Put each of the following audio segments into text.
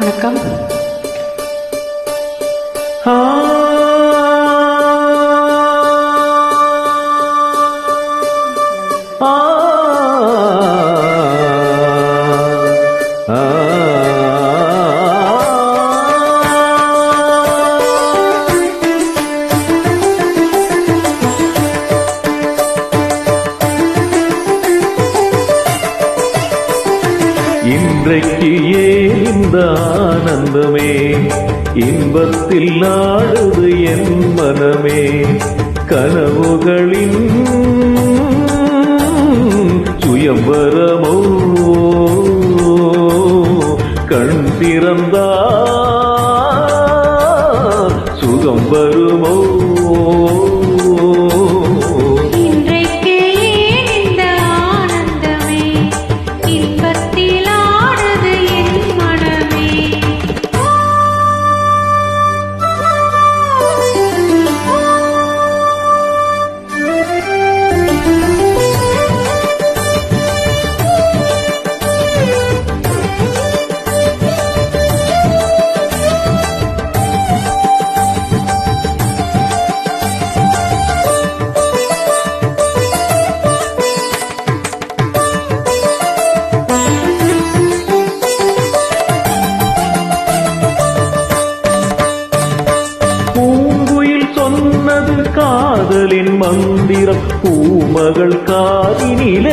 வணக்கம். ஆ. இன்றைக்கு ஏந்த ஆனந்தமே இன்பத்தில் நாடுது என் மனமே. கனவுகளின் சுயம்பரமோ? கண் திறந்தா சுகம் வருமோ? காதலின் மந்திரம் பூமகள் காதினிலே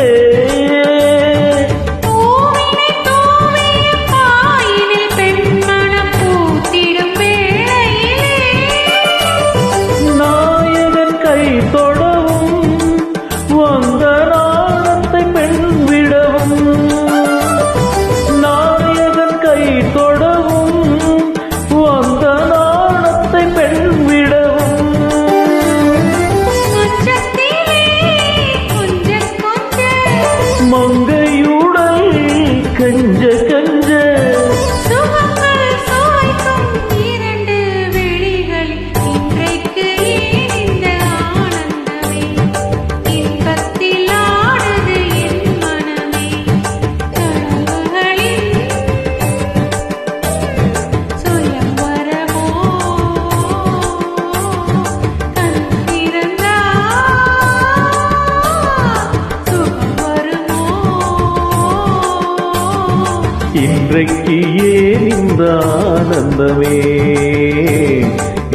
இன்றைக்கு ஏன் ஆனந்தமே?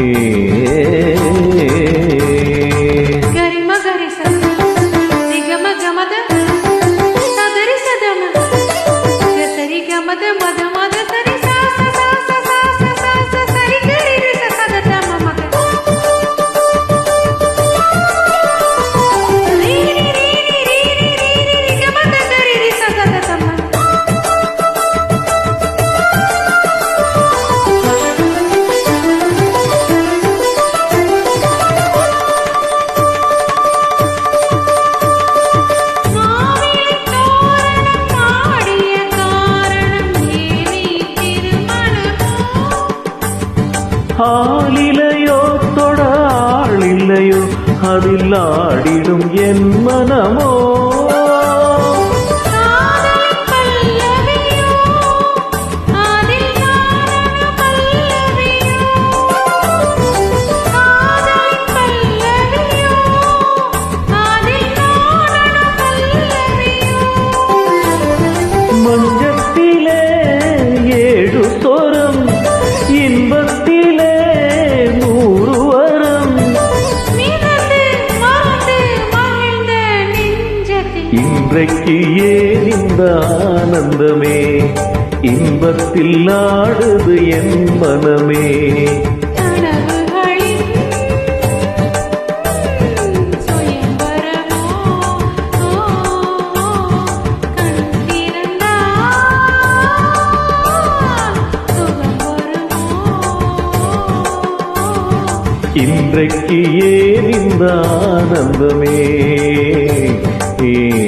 ஏ ஆளிலையோ தொட ஆளில்லையோ அதில் ஆடிடும் என் மனமோ. இன்றைக்கு ஏன் இந்த ஆனந்தமே? இன்பத்தில் ஆடுது என் மனமே. இன்றைக்கு ஏன் இந்த ஆனந்தமே? ஏ